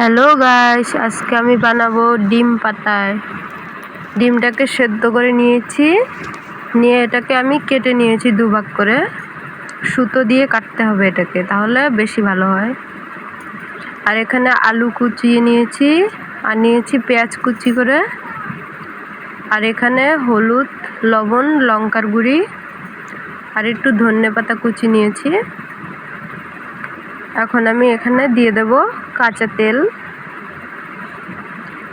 Hello guys আজকে আমি বানাবো ডিম পাতায়। ডিমটাকে সেদ্ধ করে নিয়েছি। নিয়ে এটাকে আমি কেটে নিয়েছি দুভাগ করে। সুতো দিয়ে কাটতে হবে এটাকে, তাহলে বেশি ভালো হয়। আর এখানে আলু কুচিয়ে নিয়েছি, আর নিয়েছি পেঁয়াজ কুচি করে। আর এখানে হলুদ, লবণ, লঙ্কার গুঁড়ি, আর একটু ধনে পাতা কুচি নিয়েছি। এখন আমি এখানে দিয়ে দেব কাঁচা তেল।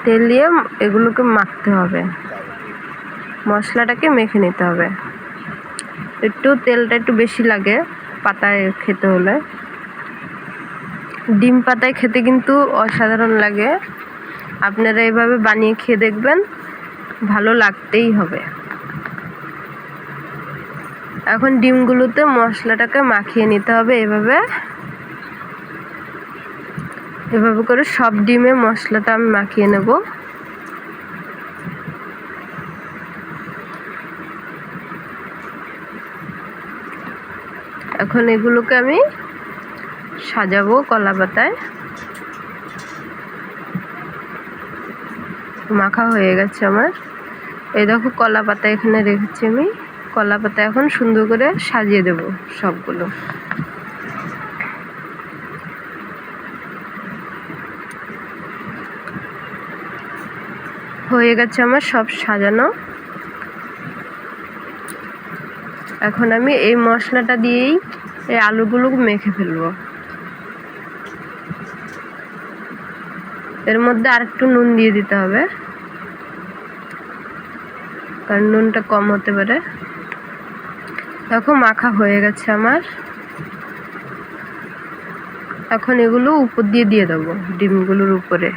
তেল দিয়ে এগুলোকে মাখতে হবে। মশলাটাকে মেখে নিতে হবে। একটু তেলটা একটু বেশি লাগে পাতায় খেতে হলে। ডিম পাতায় খেতে কিন্তু অসাধারণ লাগে। আপনারা এভাবে বানিয়ে খেয়ে দেখবেন, ভালো লাগতেই হবে। এখন ডিমগুলোতে মশলাটাকে মাখিয়ে নিতে হবে এভাবে। এভাবে করে সব ডিমে মশলাটা আমি মাখিয়ে নেব। এখন এগুলোকে আমি সাজাবো কলা পাতায় মাখা হয়ে গেছে আমার। এই দেখো কলা পাতা এখানে রেখেছি আমি। কলা পাতা এখন সুন্দর করে সাজিয়ে দেব সবগুলো। হয়ে গেছে আমার সব সাজানো। এখন আমি এই মশলাটা দিয়েই এই আলুগুলো মেখে ফেলব। এর মধ্যে আর একটু নুন দিয়ে দিতে হবে। কারণ নুনটা কম হতে পারে। দেখো মাখা হয়ে গেছে আমার। এখন এগুলো উপর দিয়ে দিয়ে দেবো ডিমগুলোর উপরে।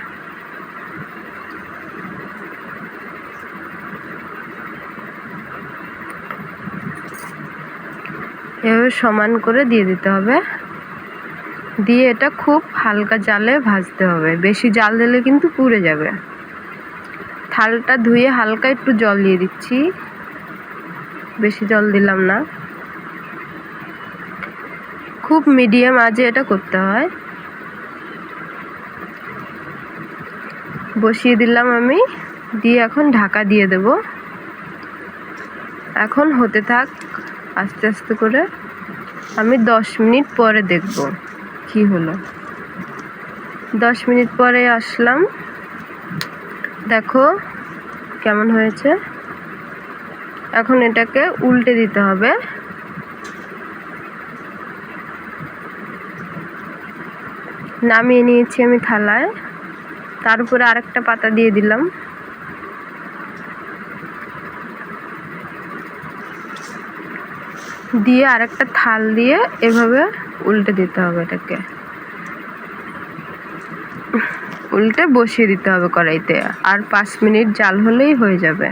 এভাবে সমান করে দিয়ে দিতে হবে। দিয়ে এটা খুব হালকা জালে ভাজতে হবে। বেশি জাল দিলে কিন্তু পুড়ে যাবে। থালটা ধুয়ে হালকা একটু জল দিয়ে দিচ্ছি। বেশি জল দিলাম না। খুব মিডিয়াম আজে এটা করতে হয়। বসিয়ে দিলাম আমি। দিয়ে এখন ঢাকা দিয়ে দেব। এখন হতে থাক আস্তে আস্তে করে আমি দশ মিনিট পরে দেখব কি হলো। দশ মিনিট পরে আসলাম। দেখো কেমন হয়েছে। এখন এটাকে উল্টে দিতে হবে। নামিয়ে নিয়েছি আমি থালায়। তার উপরে আরেকটা পাতা দিয়ে দিলাম। দিয়ে আরেকটা থাল দিয়ে এভাবে উল্টে দিতে হবে এটাকে। উল্টে বসিয়ে দিতে হবে কড়াইতে। আর পাঁচ মিনিট জাল হলেই হয়ে যাবে।